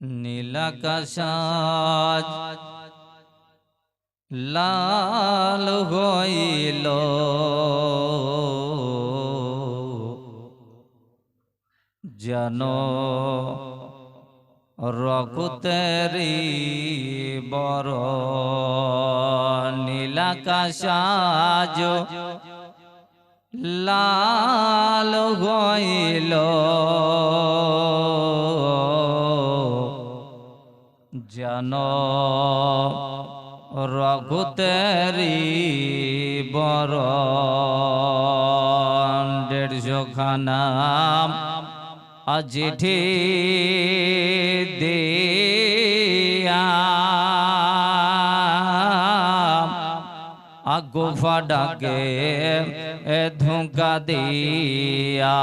নীলাকাশাজ লাল হইল। যেন রকুতেরি বড় নীলাকাশাজ লাল হইল। যেন রঘুতেরি বড় দেড়শো আজিঠি দিয়া আগুফা ডাকে এ ধুঁকা দিয়া।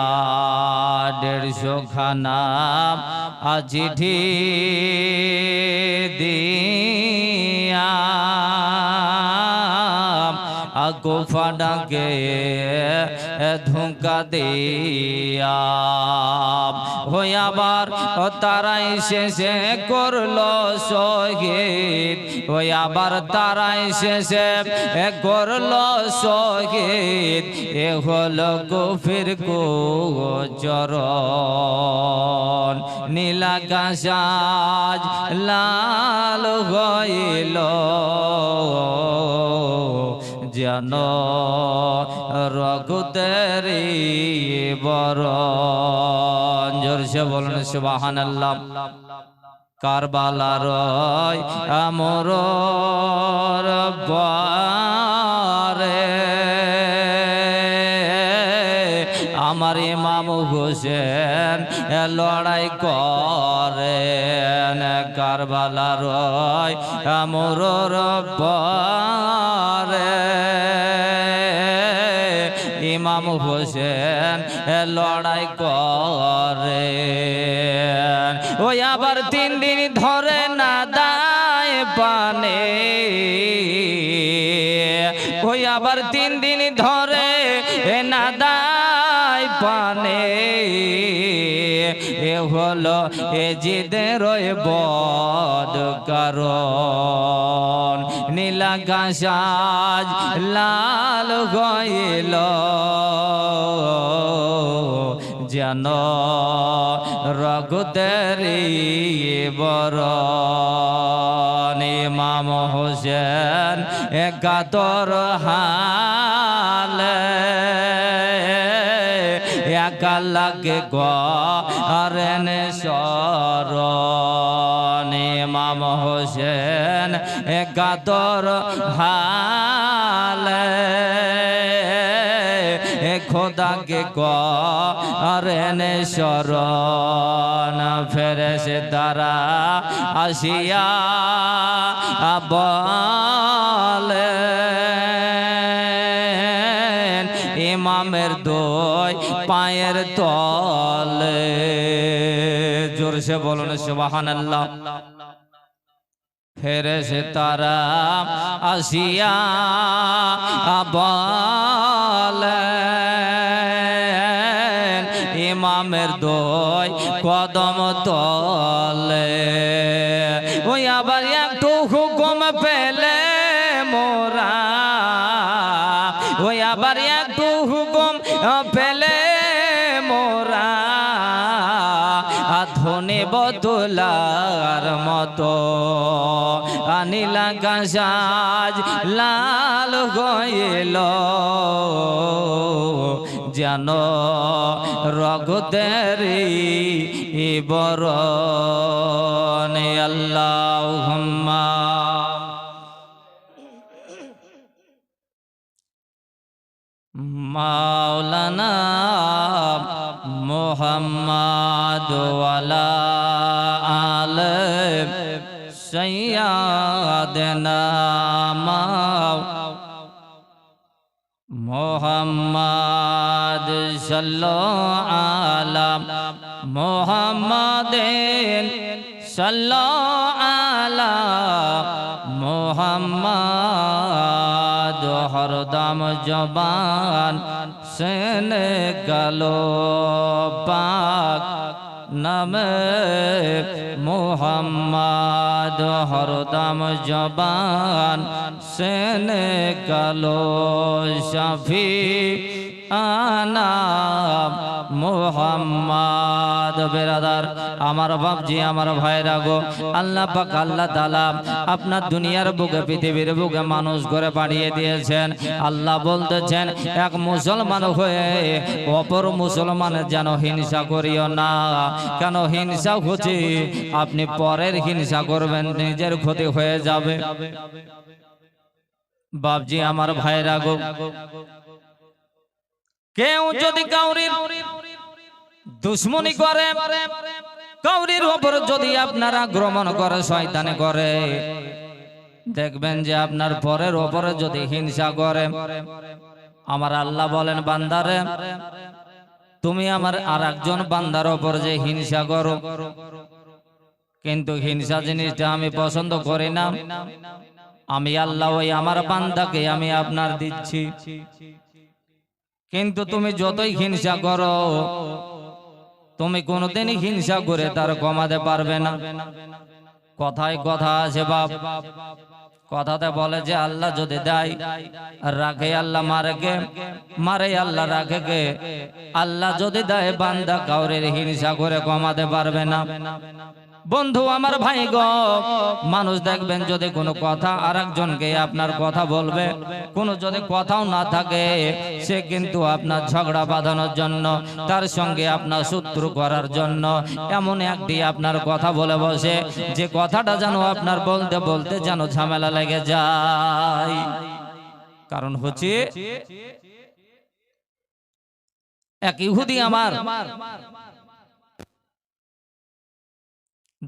দেড়শো খানা আজিঠি দিয়া আগুফা ডাকে ধোঁকা ধুঁকা দিয়া। হই আবার তারাই শেষে করল শহীদ। ওই আবার তারাই শেষে করল শহীদ। এ হলো গফির গোচরণ নীলাকাশাজ লাল হইল। যেন রঘুতেরি বড় জোরসে বলুন সুবাহান আল্লাহ কারবালার আমর বারে। আমার ইমাম হোসেন লড়াই করেন। কারবালার আমর বারে। ইমাম হোসেন লড়াই করে ওই আবার তিন দিন ধরে না দায় পানে। ওই আবার তিন দিন ধরে না দায় পানে। হলো এ জিদের বদ কারণ। নীলাকাশাজ লাল গইল যেন রঘুদেরি বড় ইমাম হোসেন একাতর হালে একা লাগে গরেন সরণ ইমাম হোসেন একাতর হালে। খোদাকে করেন শরণ। ফেরেছে তারা আসিয়া বলে ইমামের দই পায়ের তলে। জোরসে বলুন সুবাহান আল্লাহ ফেরেছে তারা আসিয়া বলেন ইমামের দই কদম তলে। বদলার মতো। আনিলা গাছ লাল গইল যেন রঘুদেরি বড় আল্লাহ মাওলানা মোহাম্মদ ওয়ালা সৈয়াদনা মাও। মোহাম্মদ সাল্লো আলাম মোহাম্মদিন সাল্লো আলা মোহাম্মদ হরদম জবান সেন গেল পাক। নামে মোহাম্মদ হরদম জবান সেনে কালো শফি আনা মোহাম্মদ, বেরাদার, আমার বাপজি, আমার ভাইরা গো, আল্লাহ পাক, আল্লাহ তাআলা আপনার দুনিয়ার বুকে, পৃথিবীর বুকে মানুষ করে পাঠিয়ে দিয়েছেন। আল্লাহ বলতেছেন, এক মুসলমান হয়ে অপর মুসলমানের যেন হিংসা করিও না। কেন হিংসা হচ্ছে? আপনি পরের হিংসা করবেন, নিজের ক্ষতি হয়ে যাবে। বাপজি, আমার ভাইরা গো কেউ যদি কাউরির দুশ্মনী করে, কাউরির ওপর যদি আপনারা আক্রমণ করে, শয়তানে করে, দেখবেন যে আপনার পরের ওপরে যদি হিংসা করে, আমার আল্লাহ বলেন, বান্দারে, তুমি আমার আর একজন বান্দার ওপর যে হিংসা করো, কিন্তু হিংসা জিনিসটা আমি পছন্দ করি না, আমি আল্লাহ ওই আমার বান্দাকে আমি আপনার দিচ্ছি। কিন্তু তুমি যতই হিংসা করো তুমি কোনোদিনই হিংসা করে তার কমাতে পারবে না। কথায় কথা আছে বাপ। কথাতে বলে যে আল্লাহ যদি দেয় রাখে আল্লাহ মারে কে মারে আল্লাহ রাখে কে আল্লাহ যদি দেয় বান্দা কাউরের হিংসা করে কমাতে পারবে না। বন্ধু আমার ভাই গো মানুষ দেখবেন যদি কোনো কথা আর একজনকে আপনার কথা বলবে, কোনো যদি কথাও না থাকে, সে কিন্তু আপনার ঝগড়া বাঁধানোর জন্য, তার সঙ্গে আপনার শত্রু করার জন্য, এমন একটি আপনার কথা বলে বসে, যে কথাটা যেন আপনার বলতে বলতে যেন ঝামেলা লেগে যায়। কারণ হচ্ছে, এক ইহুদি আমার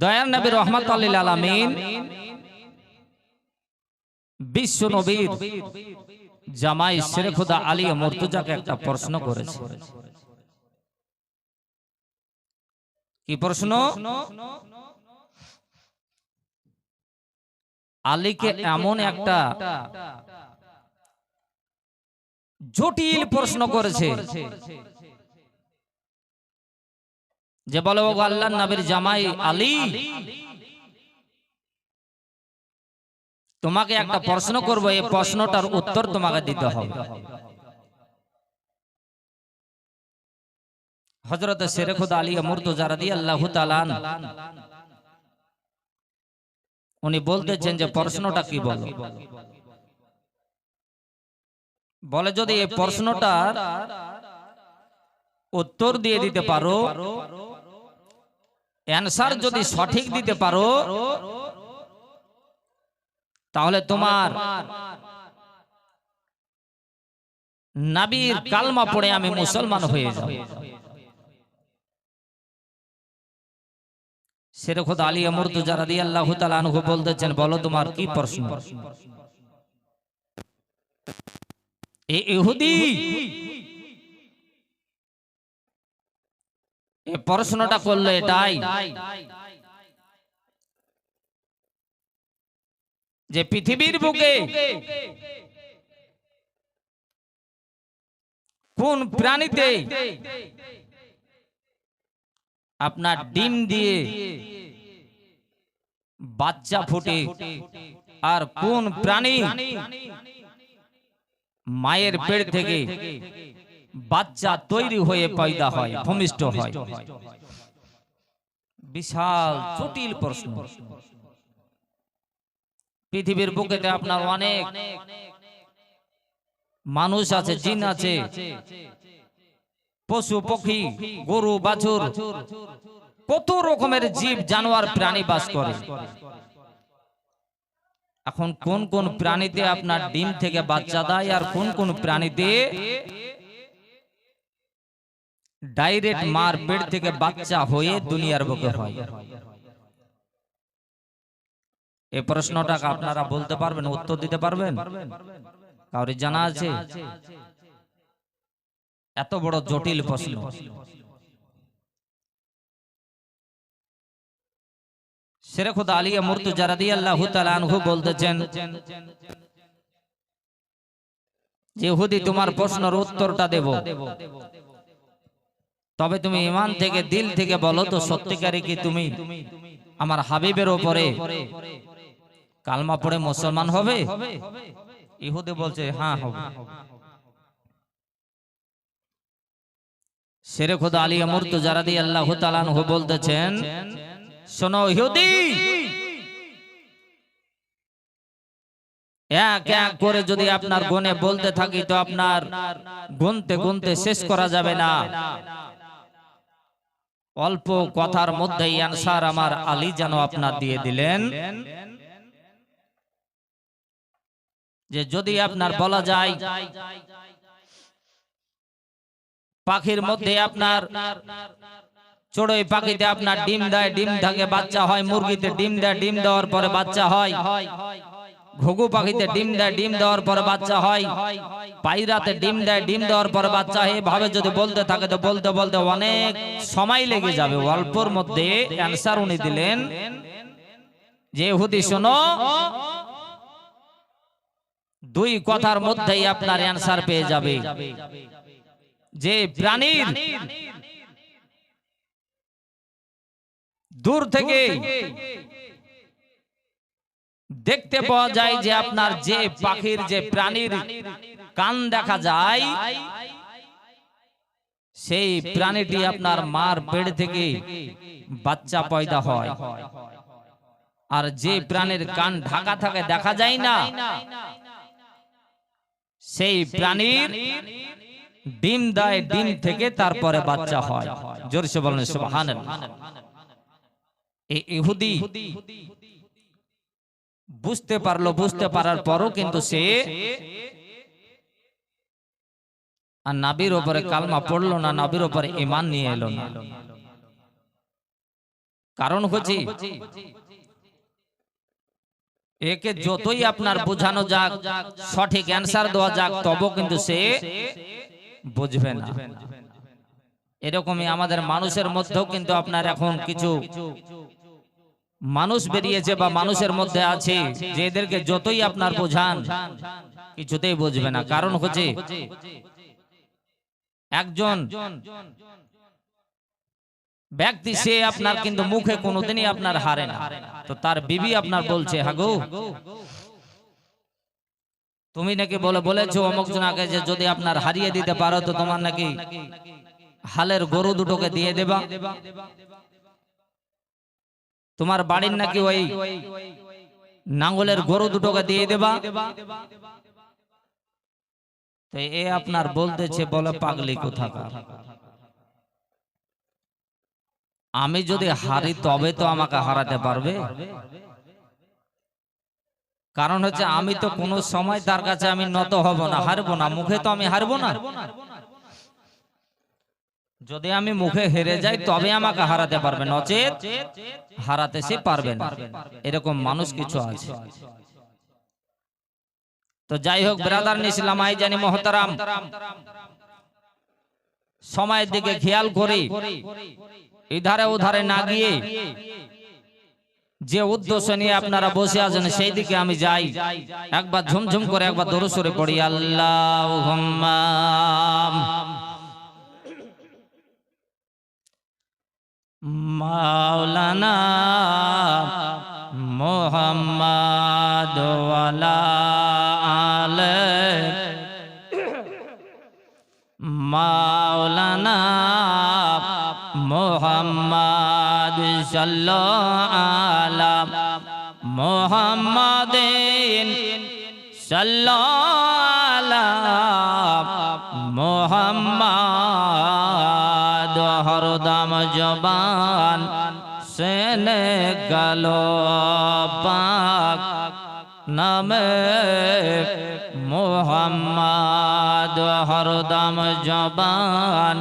দয়ার নবী রহমত আলামিন বিশ্ব নবীর জামাই শেরে খুদা আলী মর্তুজাকে একটা প্রশ্ন করেছে। কি প্রশ্ন? আলীকে এমন একটা জটিল প্রশ্ন করেছে। যে বলো আল্লাহ নবীর জামাই আলী? তোমাকে একটা প্রশ্ন করব, এই প্রশ্নটার উত্তর তোমাকে দিতে হবে। হজরত শেরেখুদ আলী মুর্তজা রাদি আল্লাহ উনি বলতেছেন যে প্রশ্নটা কি বলো? বলে যদি এই প্রশ্নটার উত্তর দিয়ে দিতে পারো অ্যান্সার যদি সঠিক দিতে পারো তাহলে তোমার নাবির কালমা পড়ে আমি মুসলমান হয়ে যাব। শেরখুদ আলী মুর্তুজা রাদিয়াল্লাহু তাআলা আনহু বলতেছেন বলো তোমার কি প্রশ্ন? এ এ করল এটাই যে পৃথিবীর বুকে কোন প্রাণীতে আপনার ডিম দিয়ে বাচ্চা ফুটে আর কোন প্রাণী মায়ের পেট থেকে বাচ্চা তৈরি হয়ে পয়দা হয়, ভূমিষ্ঠ হয়। বিশাল, জটিল প্রশ্ন। পৃথিবীর বুকেতে আপনার অনেক মানুষ আছে, জিন আছে। পশু, পক্ষী, গরু, বাছুর, কত রকমের জীব, জানোয়ার, প্রাণী বাস করে। এখন কোন কোন প্রাণীতে আপনার ডিম থেকে বাচ্চা দেয় আর কোন কোন প্রাণীতে ডাইরেক্ট মার পেট থেকে বাচ্চা হয়ে দুনিয়ার বুকে হয়। এই প্রশ্নটা আপনারা বলতে পারবেন উত্তর দিতে পারবেন কাউরি জানা আছে? এত বড় জটিল প্রশ্ন। শেরেখুদ আলিয়া মুর্তু জারাদি আল্লাহ আনহু বলতেছেন যে হুদি তোমার প্রশ্নের উত্তরটা দেব। তবে তুমি ইমান থেকে দিল থেকে বলো তো সত্যিকারে কি তুমি আমার হাবিবের ওপরে কালমা পড়ে মুসলমান হবে? ইহুদি বলছে হ্যাঁ হবে। শেরে খোদা আলী আমূর্ত যারা দিয়ে আল্লাহ তালানহু বলতেছেন শোনো ইহুদি! এক এক করে যদি আপনার গনে বলতে থাকি তো আপনার গুনতে গুনতে শেষ করা যাবে না। অল্প কথার মধ্যেই আনসার আমার আলী যেন আপনার দিয়ে দিলেন। যে যদি আপনার বলা যায় পাখির মধ্যে আপনার চড়ুই পাখিতে আপনার ডিম দেয় ডিম থাকে বাচ্চা হয় মুরগিতে ডিম দেয় ডিম দেওয়ার পরে বাচ্চা হয়। ঘুঘু পাখিতে ডিম দেয়, ডিম দেওয়ার পর বাচ্চা হয়। পায়রাতে ডিম দেয়, ডিম দেওয়ার পর বাচ্চা হয়। এভাবে যদি বলতে থাকে, তো বলতে বলতে অনেক সময় লেগে যাবে। অল্পর মধ্যে অ্যান্সার উনি দিলেন যে, হুদি, শোনো, দুই কথার মধ্যেই আপনার অ্যান্সার পেয়ে যাবে। যে, প্রাণীর দূর থেকে দেখতে পাওয়া যায় যে আপনার যে পাখির যে প্রাণীর কান দেখা যায় সেই প্রাণীটি আপনার মার পেট থেকে বাচ্চা পয়দা হয়। আর যে প্রাণীর কান ঢাকা থাকে দেখা যায় না। সেই প্রাণীর ডিম দেয় ডিম থেকে তারপরে বাচ্চা হয়। জোরসে বলেন সুবহানাল্লাহ। এই ইহুদি। বুঝতে পারল বুঝতে পারার পরও কিন্তু সে আর নাবির ওপরে কালমা পড়ল না নাবির ওপরে ইমান নিয়ে এলো না। কারণ হচ্ছে একে যতই আপনার বোঝানো যাক সঠিক অ্যান্সার দেওয়া যাক তবু কিন্তু সে বুঝবে না। এরকমই আমাদের মানুষের মধ্যেও কিন্তু আপনার এখন কিছু মানুষ বেরিয়েছে বা মানুষের মধ্যে আছে যে এদেরকে যতই আপনার বোঝান কিছুতেই বুঝবে না। কারণ হচ্ছে একজন ব্যক্তি সে আপনার কিন্তু মুখে কোনোদিনই আপনার হারে না। তো তার বিবি আপনার বলছে হাগু। তুমি নাকি বলে বলেছ অমুক জনাকে যে যদি আপনার হারিয়ে দিতে পারো তো তোমার নাকি হালের গরু দুটোকে দিয়ে দেবা? তোমার বাড়ির নাকি ওই নাঙ্গলের গরু দুটোকে দিয়ে দেবা? তো এ আপনার বলতেছে বলে পাগলি কোথাকার। আমি যদি হারি তবে তো আমাকে হারাতে পারবে। কারণ হচ্ছে আমি তো কোনো সময় তার কাছে আমি নত হব না হারবো না মুখে তো আমি হারবো না। যদি আমি মুখে হেরে যাই তবে আমাকে হারাতে পারবে। নচেত হারাতে সে পারবে না। এরকম মানুষ কিছু আছে। তো যাই হোক ব্রাদার নিসলাম আই জানি মহতারাম। সময়ের দিকে খেয়াল করি। ইধারে উধারে না গিয়ে যে উদ্দেশ্য নিয়ে আপনারা বসে আছেন সেই দিকে আমি যাই। একবার ঝুমঝুম করে একবার দরসরে পড়ি। আল্লাহ। মাওলানা মোহাম্মদ আলে মাওলানা মোহাম্মদ সাল্লাল্লাহু আলা মোহাম্মদিন সাল্লাল্লাহু আলা মোহাম্মদ গেল পাক নামে মোহাম্মদ হরদম জবান।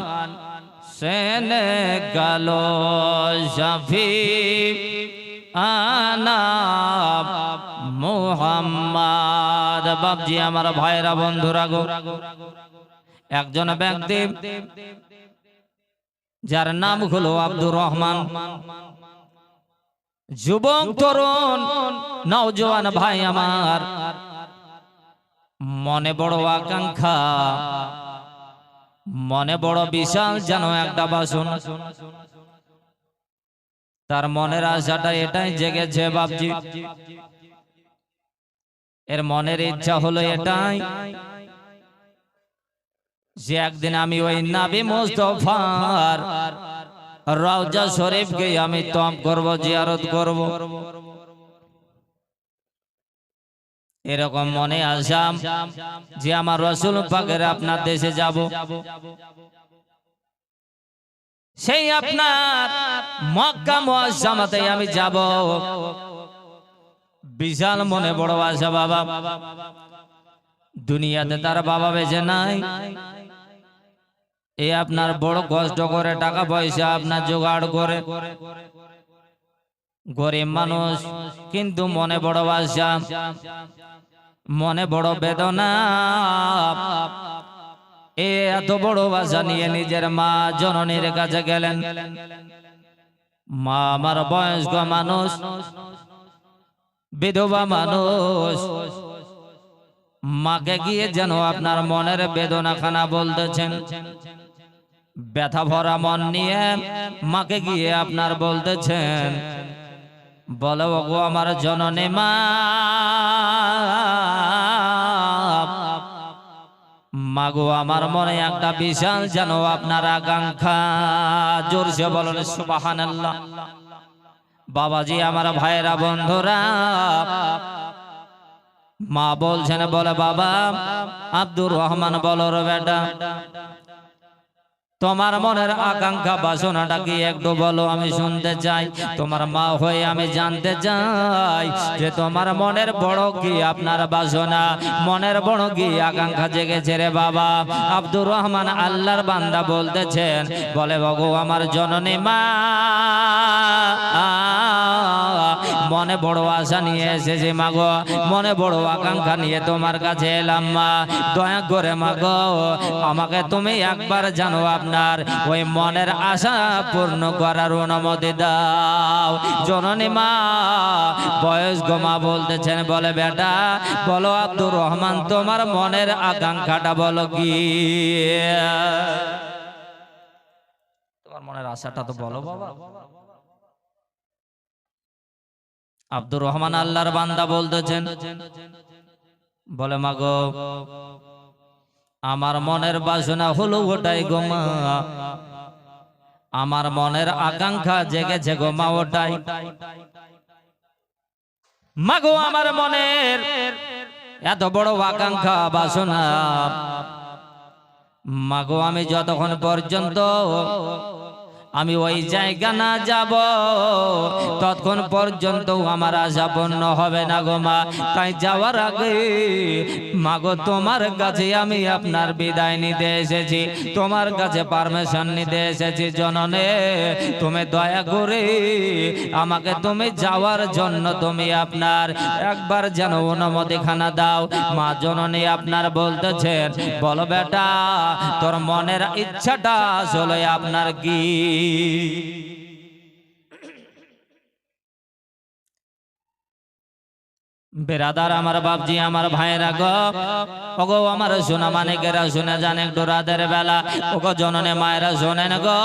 সেনে গেল শফি আনা মোহাম্মদ। বাবজি আমার ভাইরা বন্ধুরা গো। একজন ব্যক্তি যার নাম হলো আব্দুর রহমান। যুবক তরুণ নওজোয়ান ভাই আমার। মনে বড় আকাঙ্ক্ষা। মনে বড় বিশাল যেন একটা বাসন। তার মনের আশাটা এটাই জেগেছে বাপজি। এর মনের ইচ্ছা হলো এটাই যে একদিন আমি ওই নাবি মুস্তফার রওজা শরীফকে আমি তম করব, জিয়ারত করব। এরকম মনে আসাম যে আমার রসুল পাকের আপনার দেশে যাব। সেই আপনার মক্কা মুআজ্জামাতে আমি যাব। বিশাল মনে বড় আশা বাবা। দুনিয়াতে তার বাবা বেঁচে নাই। এ আপনার বড় কষ্ট করে টাকা পয়সা আপনার জোগাড় করে। গরিব মানুষ কিন্তু মনে বড় আশা মনে বড় বেদনা। এ এত বড় বাসা নিয়ে নিজের মা জননীর কাছে গেলেন। মা আমার বয়স্ক মানুষ বিধবা মানুষ। মাকে গিয়ে যেন আপনার মনের বেদনা খানা বলতেছেন। ব্যথা ভরা মন নিয়ে মাকে গিয়ে আপনার বলতেছেন, বলো গো আমার জননী মা, মাগো আমার মনে একটা বিশাল যেন আপনার আকাঙ্ক্ষা। জোরসে বলেন সুবাহান বাবাজি, আমার ভাইয়েরা, বন্ধুরা, মা বলছেন, বলে বাবা, আব্দুর রহমান বলো বেটা। তোমার মনের আকাঙ্ক্ষা বাসনাটা কি একটু বলো আমি শুনতে চাই। তোমার মা হয়ে আমি জানতে চাই যে তোমার মনের বড় কি আপনার বাসনা? মনের বড় কি আকাঙ্ক্ষা জেগেছে রে বাবা? আব্দুর রহমান আল্লাহর বান্দা বলতেছেন বলে বাবু আমার জননী মা। মনে বড় আশা নিয়ে এসেছে মাগো, মনে বড় আকাঙ্ক্ষা নিয়ে তোমার কাছে এলাম মা। দয়া করে মাগো, আমাকে তুমি একবার জানো আপনার, ওই মনের আশা পূর্ণ করার অনুমতি দাও। জননী মা, বয়স মা বলতেছেন, বলে বেটা, বলো আব্দুর রহমান, তোমার মনের আকাঙ্ক্ষাটা বলো কি? তোমার মনের আশাটা তো বলো বাবা। আব্দুর রহমান আল্লাহর বান্দা বলতেছেন, বলে, মাগো, আমার মনের বাসনা হলো ওটাই গো মা। আমার মনের আকাঙ্ক্ষা জেগেছে গো মা ওটাই। মাগো, আমার মনের এত বড় আকাঙ্ক্ষা, বাসনা। মাগো, আমি যতক্ষণ পর্যন্ত আমি ওই জায়গা না যাব ততক্ষণ পর্যন্ত আমার আশা পূর্ণ হবে না গো মা। তাই যাওয়ার আগে মাগো তোমার কাছে আমি আপনার বিদায় নিতে এসেছি। তোমার কাছে পারমিশন নিতে এসেছি জননে তুমি দয়া করে আমাকে তুমি যাওয়ার জন্য তুমি আপনার একবার যেন অনুমতি খানা দাও। মা জননী আপনার বলতেছেন বলো বেটা তোর মনের ইচ্ছাটা আসলে আপনার কি? বেরাদার আমার বাপজি, আমার ভাইরা গো। আমার সোনা মানিকেরা শুনে জানে একটু রাতের বেলা। ওগো জননে মায়েরা শোনেন গো।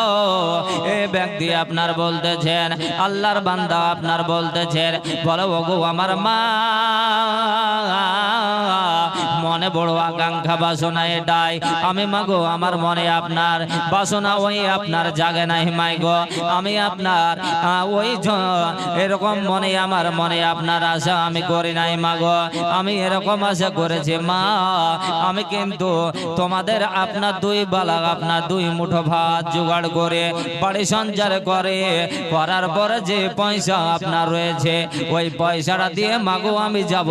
এ ব্যক্তি আপনার বলতেছেন, আল্লাহর বান্দা আপনার বলতেছেন, বলো ওগো আমার মা। মনে বড় আকাঙ্ক্ষা বাসনা এটাই আমি মাগো, আমার মনে আপনার বাসনা ওই আপনার জাগে নাই মাই গো। আমি আপনার ওই এরকম মনে, আমার মনে আপনার আশা আমি করি নাই মাগো। আমি এরকম আশা করেছি মা। আমি কিন্তু তোমাদের আপনার দুই বালা আপনার দুই মুঠো ভাত জোগাড় করে বাড়ি সঞ্চার করে, করার পরে যে পয়সা আপনার রয়েছে, ওই পয়সাটা দিয়ে মাগো আমি যাব।